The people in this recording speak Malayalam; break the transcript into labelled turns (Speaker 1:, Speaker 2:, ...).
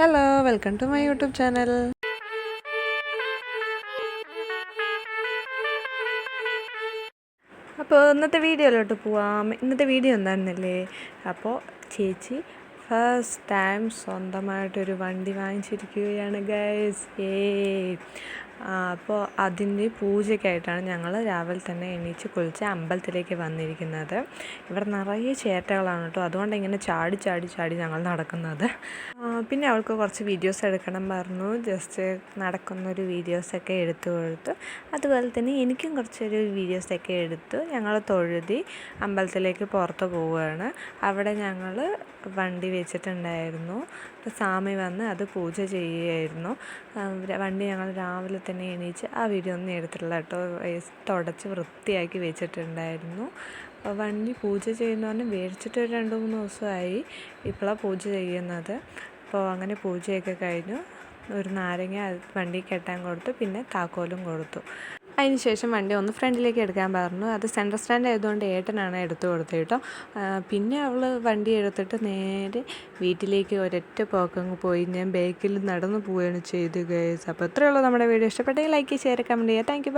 Speaker 1: Hello welcome to my YouTube channel അപ്പോൾ ഇന്നത്തെ വീഡിയോയിലോട്ട് പോവാം. ഇന്നത്തെ വീഡിയോ എന്താണെന്നല്ലേ അപ്പോൾ ചേച്ചി ഫസ്റ്റ് ടൈം സ്വന്തമായിട്ടൊരു വണ്ടി വാങ്ങിച്ചിരിക്കുകയാണ് ഗൈസ് ഏ അപ്പോൾ അതിന്റെ പൂജയ്ക്കായിട്ടാണ് ഞങ്ങൾ രാവിലെ തന്നെ എണീച്ച് കുളിച്ച് അമ്പലത്തിലേക്ക് വന്നിരിക്കുന്നത്. ഇവിടെ നിറയെ ചേട്ടകളാണ് കേട്ടോ. അതുകൊണ്ട് ഇങ്ങനെ ചാടി ചാടി ചാടി ഞങ്ങൾ നടക്കുന്നത്. പിന്നെ അവൾക്ക് കുറച്ച് വീഡിയോസ് എടുക്കണം പറഞ്ഞു. ജസ്റ്റ് നടക്കുന്നൊരു വീഡിയോസൊക്കെ എടുത്തു കൊടുത്തു. അതുപോലെ തന്നെ എനിക്കും കുറച്ചൊരു വീഡിയോസൊക്കെ എടുത്തു. ഞങ്ങൾ തൊഴുതി അമ്പലത്തിലേക്ക് പുറത്ത് പോവുകയാണ്. അവിടെ ഞങ്ങൾ വണ്ടി വെച്ചിട്ടുണ്ടായിരുന്നു. സ്വാമി വന്ന് അത് പൂജ ചെയ്യുകയായിരുന്നു. വണ്ടി ഞങ്ങൾ രാവിലെ തന്നെ എണീച്ച് ആ വീഡിയോ ഒന്നും എടുത്തിട്ടില്ല കേട്ടോ. തുടച്ച് വൃത്തിയാക്കി വെച്ചിട്ടുണ്ടായിരുന്നു. വണ്ടി പൂജ ചെയ്യുന്ന പറഞ്ഞ് മേടിച്ചിട്ട് ഒരു രണ്ട് മൂന്ന് ദിവസമായി ഇപ്പോഴാണ് പൂജ ചെയ്യുന്നത്. അപ്പോൾ അങ്ങനെ പൂജയൊക്കെ കഴിഞ്ഞു. ഒരു നാരങ്ങ വണ്ടി കെട്ടാൻ കൊടുത്തു. പിന്നെ താക്കോലും കൊടുത്തു. അതിന് ശേഷം വണ്ടി ഒന്ന് ഫ്രണ്ടിലേക്ക് എടുക്കാൻ പറഞ്ഞു. അത് സെൻട്രൽ സ്റ്റാൻഡ് ആയതുകൊണ്ട് ഏട്ടനാണ് എടുത്തു കൊടുത്തത് കേട്ടോ. പിന്നെ അവൾ വണ്ടി എടുത്തിട്ട് നേരെ വീട്ടിലേക്ക് ഒരൊറ്റ പോക്കങ്ങ് പോയി. ഞാൻ ബേക്കിൽ നടന്നു പോവുകയാണ് ചെയ്തു ഗേസ് അപ്പോൾ ഇത്രയുള്ളൂ നമ്മുടെ വീഡിയോ. ഇഷ്ടപ്പെട്ടെങ്കിൽ ലൈക്ക് ഷെയർ കമന്റ് ചെയ്യുക. Thank you